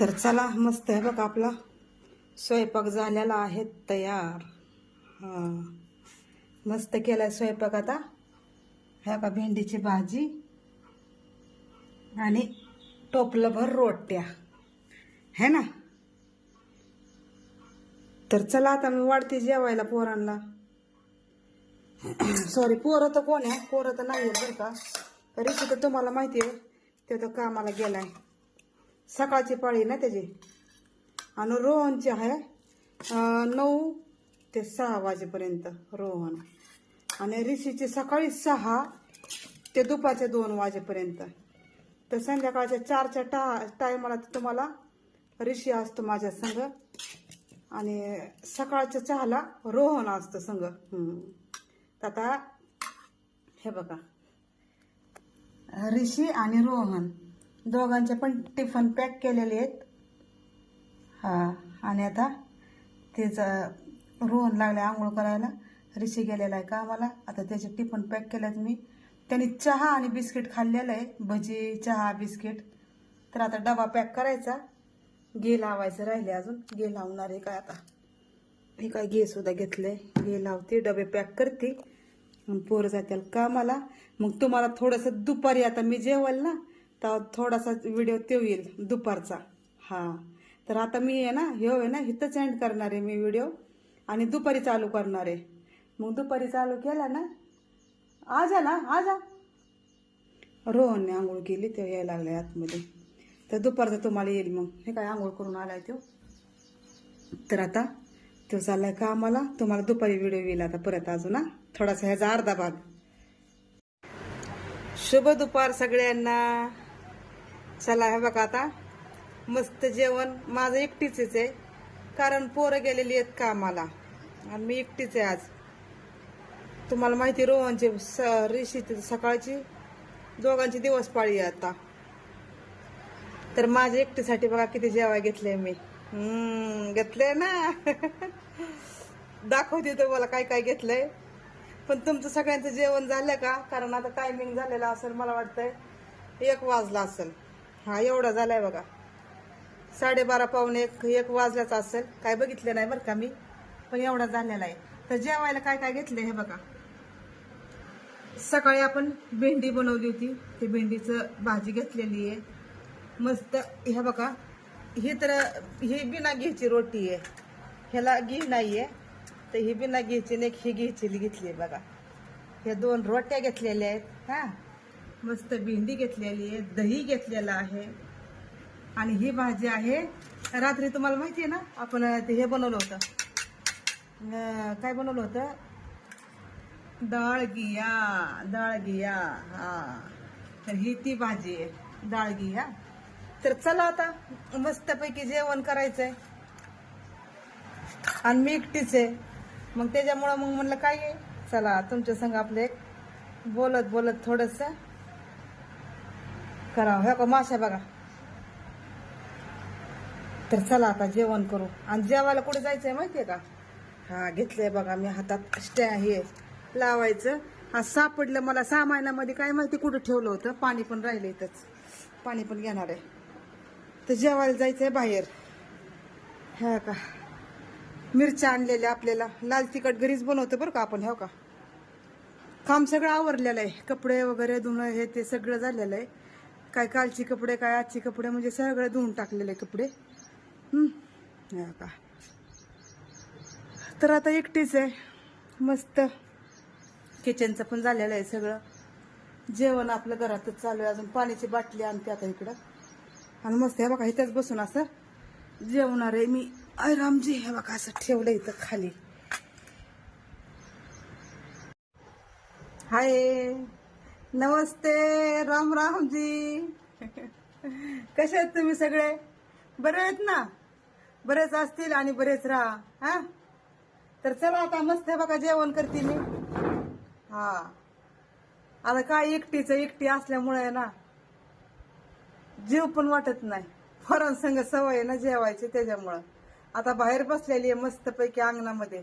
तर चला मस्त आहे बघा आपला. स्वयंपाक झालेला आहे तयार. हां. मस्त केलाय स्वयंपाक आता. ह्या का भेंडीची भाजी आणि टोपलंभर रोट्या. है ना? तर चला आता मी वाढते जेवायला पोरांना. सॉरी पोरं तर कोण आहे? पोरं तर नाही बरं का. तरी तर तुम्हाला माहिती आहे ते तर कामाला गेलाय. सकाळची पाळी ना त्याची? आणि रोहनची आहे नऊ ते सहा वाजेपर्यंत रोहन. आणि ऋषीची सकाळी सहा ते दुपारच्या दोन वाजेपर्यंत. तर संध्याकाळच्या चारच्या टा टायमाला तुम्हाला ऋषी असतो माझ्या संग. आणि सकाळच्या चहाला रोहन असतं संग. तर आता हे बघा. ऋषी आणि रोहन. दोघांचे पण टिफन पॅक केलेले आहेत. हा आणि आता तिचं रोहन लागले आंघोळ करायला. ऋषी गेलेला आहे का आम्हाला आता त्याचे टिफन पॅक केलेत मी. त्यांनी चहा आणि बिस्किट खाल्लेलं आहे. भजी चहा बिस्किट. तर आता डबा पॅक करायचा. गे लावायचं राहिले अजून. गे लावणार आहे काय आता? हे काय घे सुद्धा घेतले गे लावते डबे पॅक करते. पोरं जातील कामाला. मग तुम्हाला थोडंसं दुपारी आता मी जेवल ना आता थोडासा व्हिडिओ ते येईल दुपारचा. हां. तर आता मी आहे ना हे आहे ना इथंच एंड करणार आहे मी व्हिडिओ आणि दुपारी चालू करणार आहे. मग दुपारी चालू केला ना आज ना आज. रोहनने आंघोळ केली ते यायला लागले आतमध्ये. तर दुपारचं तुम्हाला येईल मग. हे काय आंघोळ करून आलाय तो तर आता तो चाललाय आम्हाला तुम्हाला दुपारी व्हिडिओ येईल आता परत अजून ना थोडासा ह्याचा अर्धा भाग. शुभ दुपार सगळ्यांना. चला हे बघा आता. मस्त जेवण. माझं एकटीच आहे. कारण पोरं गेलेली आहेत कामाला. आणि मी एकटीच आहे आज. तुम्हाला माहिती रोहनची रोहनचे स ऋषी सकाळची दोघांची दिवस पाळी आहे आता. तर माझ्या एकटीसाठी बघा किती जेवाय घेतले मी. घेतले ना? दाखवते तुम्हाला काय काय घेतलंय. पण तुमचं सगळ्यांचं जेवण झालं का? कारण आता टायमिंग झालेलं असेल मला वाटतंय. एक वाजला असेल. हा एवढा झालाय बघा. साडेबारा पावणे एक एक वाजल्याच असेल. काय बघितलं नाही बरं का मी पण एवढा झालेला आहे. तर जेवायला काय काय घेतलं हे बघा. सकाळी आपण भेंडी बनवली होती. ते भेंडीचं भाजी घेतलेली आहे. मस्त हे बघा. ही तर ही बिना घ्यायची रोटी आहे. ह्याला घी नाही आहे तर ही बिना घ्यायची नाही ही घ्यायची घेतली आहे बघा. हे दोन रोट्या घेतलेल्या आहेत. हा. मस्त भेंडी घेतलेली आहे दही घेतलेलं आहे. आणि ही भाजी आहे रात्री तुम्हाला माहिती आहे ना आपण ते हे बनवलं होतं. काय बनवलं होतं? डाळ गिया डाळ हा. तर ही ती भाजी आहे डाळगिया तर चला आता मस्तपैकी जेवण करायचं आहे आणि मी एकटीच आहे. मग त्याच्यामुळं मग म्हणलं काय आहे? चला तुमच्या संग आपलं एक बोलत बोलत थोडंसं करावं. ह्या का माश्या बघा. तर चला आता जेवण करू. आणि जेवायला कुठे जायचंय माहितीये का? हा घेतलंय बघा मी हातात स्टॅ हे लावायचं. हा सापडलं मला सहा महिन्यामध्ये. काय माहिती कुठं ठेवलं होतं. पाणी पण राहिलं इथंच. पाणी पण घेणार आहे. तर जेवायला जायचंय बाहेर. ह्या का? मिरच्या आणलेल्या आपल्याला. लाल तिखट घरीच बनवतो बरं का आपण ह्या का? काम सगळं आवरलेलं आहे. कपडे वगैरे धुणं हे ते सगळं झालेलं आहे. काय कालचे कपडे काय आजची कपडे म्हणजे सगळं धुवून टाकलेले कपडे. ह्या का तर आता एकटीच आहे. मस्त. किचनचं पण झालेलं आहे सगळं. जेवण आपलं घरातच चालू आहे. अजून पाण्याची बाटली आणते आता इकडं. आणि मस्त हे बघा इथंच बसून असं जेवणार आहे मी. अय रामजी हे बघा असं ठेवलं इथं खाली. हाय. नमस्ते राम रामजी. कसे आहेत तुम्ही सगळे? बरे आहेत ना? बरेच असतील आणि बरेच राहा हा? तर चला आता मस्त आहे बघा जेवण करते मी. हा. आता काय एकटीच एकटी असल्यामुळे ना जीव पण वाटत नाही. पोरांसंग सवय आहे ना जेवायची त्याच्यामुळं. आता बाहेर बसलेली आहे मस्तपैकी अंगणामध्ये.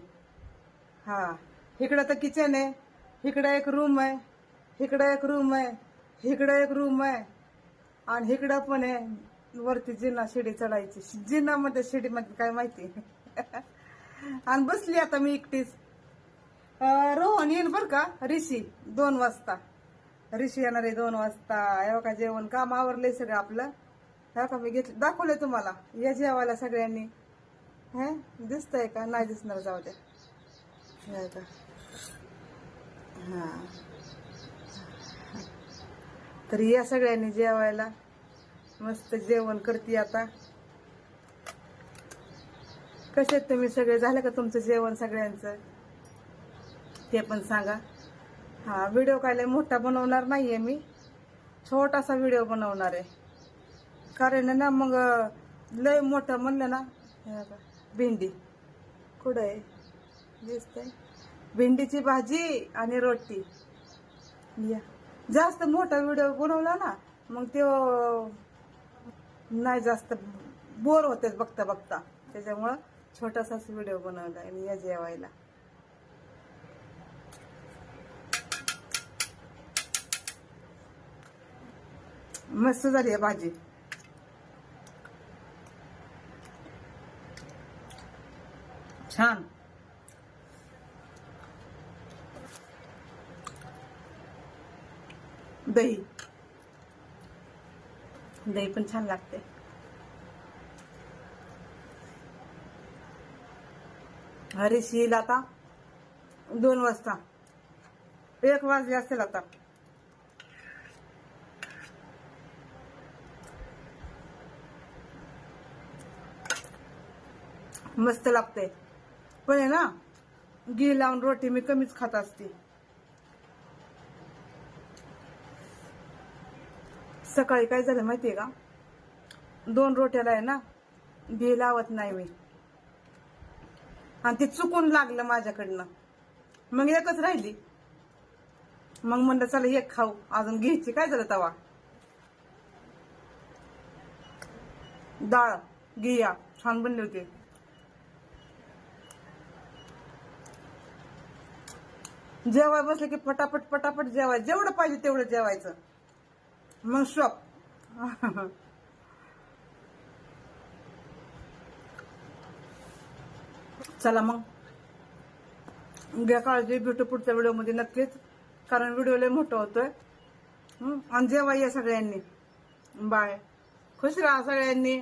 हा. इकडं तर किचन आहे इकडं एक रूम आहे. इकडं एक रूम आहे इकडं एक रूम आहे. आणि इकडं पण आहे वरती जिना शिडी चढायची. जिनामध्ये शिडीमध्ये म्हणजे काय माहिती? आणि बसली आता मी एकटीच. रोहन येईन बर का? ऋषी दोन वाजता. ऋषी येणार आहे दोन वाजता. हे का जेवण काम आवरले सगळं आपलं. हे का मी घेतलं. दाखवलंय तुम्हाला. या जेवायला सगळ्यांनी. हे? दिसतंय का? नाही दिसणार जाऊ द्या हे का हा. तर या सगळ्यांनी जेवायला मस्त जेवण करते आता. कसे आहेत तुम्ही सगळे? झालं का तुमचं जेवण सगळ्यांचं? ते पण सांगा. हा व्हिडिओ काय लय मोठा बनवणार नाहीये मी. छोटासा व्हिडिओ बनवणार आहे. कारण ना मग लय मोठं म्हणलं ना हे भेंडी. कुठं आहे? दिसतंय. भेंडीची भाजी आणि रोटी. या. जास्त मोठा व्हिडिओ बनवला ना मग तो नाही जास्त बोर होते बघता बघता त्याच्यामुळं छोटासाच व्हिडिओ बनवला आणि या जेवायला. मस्त झाली आहे भाजी. छान. दही. दही पण छान लागते. हरीश येईल आता दोन वाजता. एक वाजले असेल आता. मस्त लागते. पण आहे ना घी लावून रोटी मी कमीच खात असते. सकाळी काय झालं माहितीये का? दोन रोट्याला आहे ना बी लावत नाही मी. आणि ते चुकून लागलं माझ्याकडनं. मग एकच राहिली. मग म्हणलं चला एक खाऊ. अजून घ्यायची. काय झालं तवा? डाळ गिया छान बनली होती. जेवाय बसलं की पटापट पटापट जेवाय जेवढं पाहिजे तेवढं जेवायचं. मग शॉप चला मग घ्या काळजी भेटू पुढच्या व्हिडिओमध्ये नक्कीच कारण व्हिडिओ लय मोठं होतोय आणि जेवाय या सगळ्यांनी बाय खुश राहा सगळ्यांनी